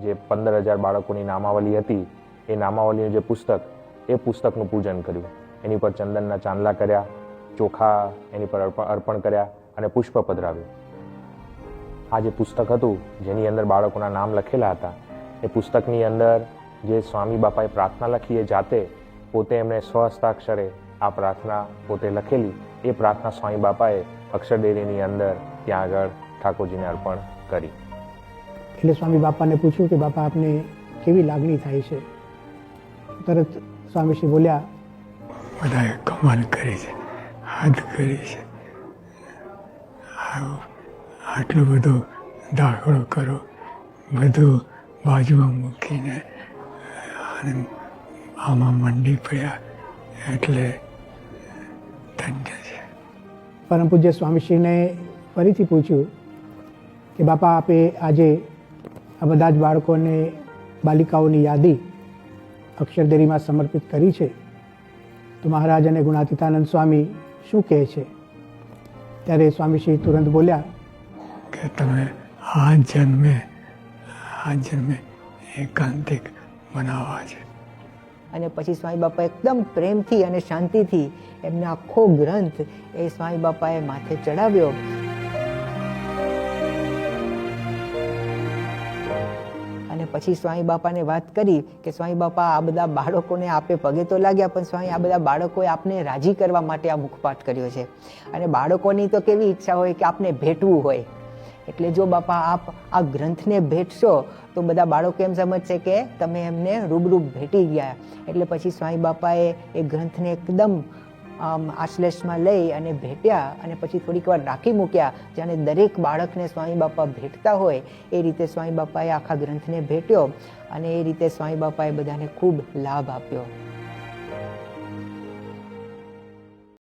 જે પંદર હજાર બાળકોની નામાવલી હતી, એ નામાવલીનું જે પુસ્તક, એ પુસ્તકનું પૂજન કર્યું. એની પર ચંદનના ચાંદલા કર્યા, ચોખા એની પર અર્પ- અર્પણ કર્યા અને પુષ્પ પધરાવ્યું. આ જે પુસ્તક હતું, જેની અંદર બાળકોના નામ લખેલા હતા, એ પુસ્તકની અંદર જે સ્વામી બાપાએ પ્રાર્થના લખી એ જાતે, પોતે એમણે સ્વહસ્તાક્ષરે આ પ્રાર્થના પોતે લખેલી. એ પ્રાર્થના સ્વામી બાપાએ અક્ષરડેરીની અંદર ત્યાં આગળ ઠાકોરજીને અર્પણ કરી. એટલે સ્વામી બાપાને પૂછ્યું કે બાપા આપને કેવી લાગણી થાય છે? તરત સ્વામીશ્રી બોલ્યા બધાએ કમાલ કરી છે હાથ કરી છે. આટલું બધું દાખલો કરો બધું બાજુમાં મૂકીને અને આમાં મંડી પડ્યા એટલે ધન્ય છે. પરમ પૂજ્ય સ્વામીશ્રીને ફરીથી પૂછ્યું કે બાપા આપે આજે આ બધા જ બાળકોને બાલિકાઓની યાદી અક્ષરદેરીમાં સમર્પિત કરી છે. તો મહારાજ અને ગુણાતીતાનંદ સ્વામી શું કહે છે? ત્યારે સ્વામીશ્રી તુરંત બોલ્યા કે તમે આ જન્મે આ જન્મે એકાંતિક બનાવવા છે. અને પછી સ્વામી બાપા એકદમ પ્રેમથી અને શાંતિથી એમને આખો ગ્રંથ એ સ્વામી બાપાએ માથે ચડાવ્યો. પછી સ્વામી બાપાને વાત કરી કે, સ્વામી બાપા, આ બધા બાળકોને આપે પગે તો લાગ્યા, પણ સ્વામી, આ બધા બાળકોએ આપને રાજી કરવા માટે આ મુખપાઠ કર્યો છે. અને બાળકોની તો કેવી ઈચ્છા હોય કે આપને ભેટવું હોય. એટલે જો બાપા, આપ આ ગ્રંથને ભેટશો, તો બધા બાળકો એમ સમજશે કે તમે એમને રૂબરૂ ભેટી ગયા. એટલે પછી સ્વામી બાપાએ એ ગ્રંથને એકદમ આશ્લેષમાં લઈ અને ભેટ્યા અને પછી થોડીક વાર રાખી મૂક્યા જાણે દરેક બાળકને સ્વામી બાપા ભેટતા હોય, એ રીતે સ્વામી બાપાએ આખા ગ્રંથને ભેટ્યો અને એ રીતે સ્વામી બાપાએ બધાને ખૂબ લાભ આપ્યો.